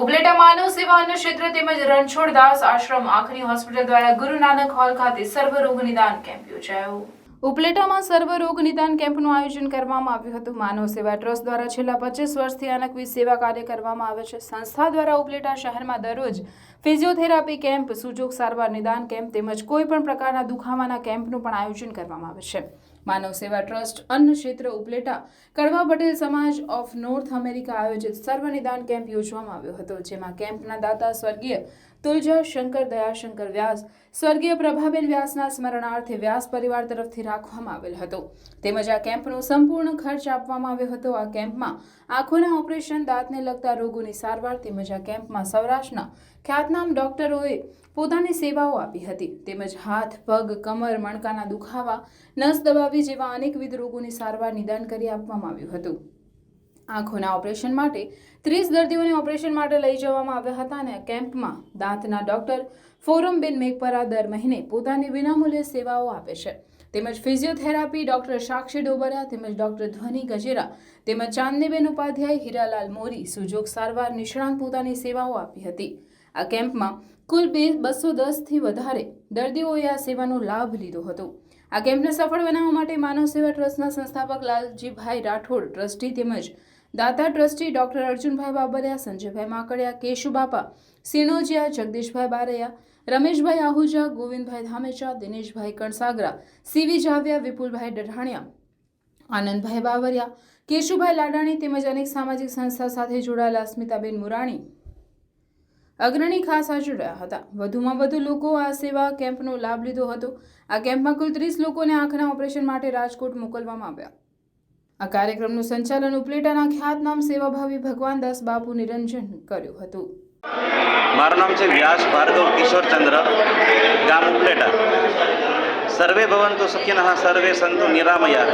ઉપલેટા માનવ સેવા અન્ન ક્ષેત્ર તેમજ રણછોડદાસ આશ્રમ આખરી હોસ્પિટલ દ્વારા ગુરુ નાનક હોલ ખાતે સર્વરોગ નિદાન કેમ્પ યોજાયો. ઉપલેટામાં સર્વરોગ નિદાન કેમ્પનું આયોજન કરવામાં આવ્યું હતું. માનવ સેવા ટ્રસ્ટ દ્વારા છેલ્લા પચીસ વર્ષથી અનેકવિધ સેવા કાર્ય કરવામાં આવે છે. સંસ્થા દ્વારા ઉપલેટા શહેરમાં દરરોજ ફિઝિયોથેરાપી કેમ્પ, સુજોગ સારવાર નિદાન કેમ્પ તેમજ કોઈ પણ પ્રકારના દુખાવાના કેમ્પનું પણ આયોજન કરવામાં આવે છે. માનવ સેવા ટ્રસ્ટ અન્ન ક્ષેત્ર ઉપલેટા કડવા પટેલ સમાજ ઓફ નોર્થ અમેરિકા આયોજિત સર્વનિદાન કેમ્પ યોજવામાં આવ્યો હતો, જેમાં કેમ્પના દાતા સ્વર્ગીય તુલજા શંકર, દયાશંકર વ્યાસ, સ્વર્ગીય પ્રભાબેન વ્યાસના સ્મરણાર્થે વ્યાસ પરિવાર તરફથી રાખવામાં આવેલ હતો. તેમજ આ કેમ્પનો સંપૂર્ણ ખર્ચ આપવામાં આવ્યો હતો. આ કેમ્પમાં આંખોના ઓપરેશન, દાંતને લગતા રોગોની સારવાર તેમજ આ કેમ્પમાં સૌરાષ્ટ્રના ખ્યાતનામ ડોક્ટરોએ પોતાની સેવાઓ આપી હતી. તેમજ હાથ, પગ, કમર, મણકાના દુખાવા, નસ દબાવી જેવા અનેકવિધ રોગોની સારવાર નિદાન કરી આપવામાં આવ્યું હતું. આંખોના ઓપરેશન માટે ત્રીસ દર્દીઓને ઓપરેશન માટે લઈ જવામાં આવ્યા હતા અને કેમ્પમાં દાંતના ડોક્ટર ફોરમબેન મેઘપરા દર મહિને પોતાની વિનામૂલ્ય સેવાઓ આપે છે. તેમજ ફિઝિયોથેરાપી ડોક્ટર સાક્ષી ડોબરા તેમજ ડોક્ટર ધ્વની ગજેરા તેમજ ચાંદનીબેન ઉપાધ્યાય, હીરાલાલ મોરી સુજોગ સારવાર, નિષ્ણાંત પોતાની સેવાઓ આપી હતી. આ કેમ્પમાં કુલ બે, બસો દસથી વધારે દર્દીઓએ આ સેવાનો લાભ લીધો હતો. આ કેમ્પને સફળ બનાવવા માટે માનવ સેવા ટ્રસ્ટના સંસ્થાપક લાલજીભાઈ રાઠોડ, ટ્રસ્ટી તેમજ દાતા trustee doctor Arjunbhai Babariya, Sanjaybhai Makadiya, Keshubapa, Sinojiya, Jagdishbhai Baraiya, Rameshbhai Ahuja, Govindbhai Dhamecha, Dineshbhai Kansagara, C V Javiya, Vipulbhai Dadhaniya, Anandbhai Bavariya, Keshubhai Ladani તેમજ અનેક સામાજિક સંસ્થા સાથે જોડાયેલા અસ્મિતાબેન મુરાણી અગ્રણી ખાસ હાજર રહ્યા હતા. વધુમાં વધુ લોકો આ સેવા કેમ્પનો લાભ લીધો હતો. આ કેમ્પમાં કુલ ત્રીસ લોકોને આંખના ઓપરેશન માટે રાજકોટ મોકલવામાં આવ્યા. આ કાર્યક્રમનું સંચાલન ઉપલેટાના ખ્યાતનામ સેવાભાવી ભગવાનદાસ બાપુ નિરંજન કર્યું હતું. મારું નામ છે વ્યાસ ભાર્ગવ કિશોરચંદ્ર ગામ ઉપલેટા. સર્વે ભવંતુ સુખિનઃ સર્વે સંતુ નિરામયા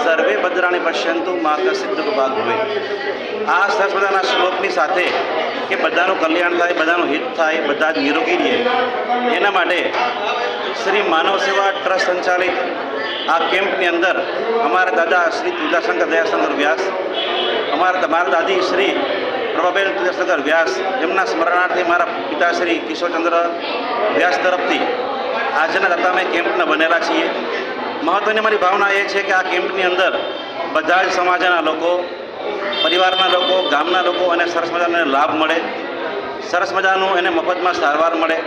સર્વે ભદ્રાણી પશ્યંતુ માતા સિદ્ધ ભાગ ભવે આ સરસ મજાના શ્લોકની સાથે કે બધાનું કલ્યાણ થાય બધાનું હિત થાય બધા જ નિરોગી રહે એના માટે શ્રી માનવ સેવા ટ્રસ્ટ સંચાલિત આ કેમ્પની અંદર અમારા દાદા શ્રી તુલજાશંકર દયાશંકર વ્યાસ અમારા મારા દાદી શ્રી પ્રભાબેન તુલજાશંકર વ્યાસ એમના સ્મરણાર્થે મારા પિતાશ્રી કિશોરચંદ્ર વ્યાસ તરફથી આજના દાતા અમે કેમ્પના બનેલા છીએ. મહત્ત્વની મારી ભાવના એ છે કે આ કેમ્પની અંદર બધા જ સમાજના લોકો, પરિવારના લોકો, ગામના લોકો અને સરસ મજાનો લાભ મળે. સરસ મજાનું એને મફતમાં સારવાર મળે.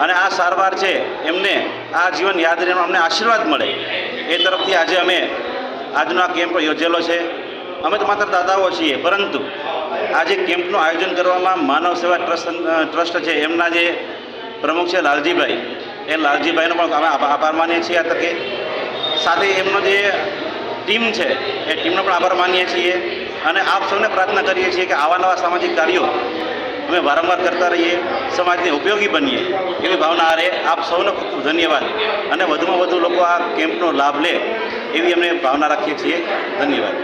અને આ સારવાર છે, એમને આ જીવન યાદ રહીને અમને આશીર્વાદ મળે. એ તરફથી આજે અમે આજનો આ કેમ્પ યોજેલો છે. અમે તો માત્ર દાદાઓ છીએ, પરંતુ આજે કેમ્પનું આયોજન કરવામાં માનવ સેવા ટ્રસ્ટ ટ્રસ્ટ છે. એમના જે પ્રમુખ છે લાલજીભાઈ એ લાલજીભાઈનો પણ અમે આભાર માનીએ છીએ. આ તકે સાથે એમનો જે ટીમ છે, એ ટીમનો પણ આભાર માનીએ છીએ. અને આપ સૌને પ્રાર્થના કરીએ છીએ કે આવા નવા સામાજિક કાર્યો અમે વારંવાર કરતા રહીએ, સમાજને ઉપયોગી બનીએ એવી ભાવના આરે આપ સૌનો ખૂબ ખૂબ ધન્યવાદ. અને વધુમાં વધુ લોકો આ કેમ્પનો લાભ લે એવી અમે ભાવના રાખીએ છીએ. ધન્યવાદ.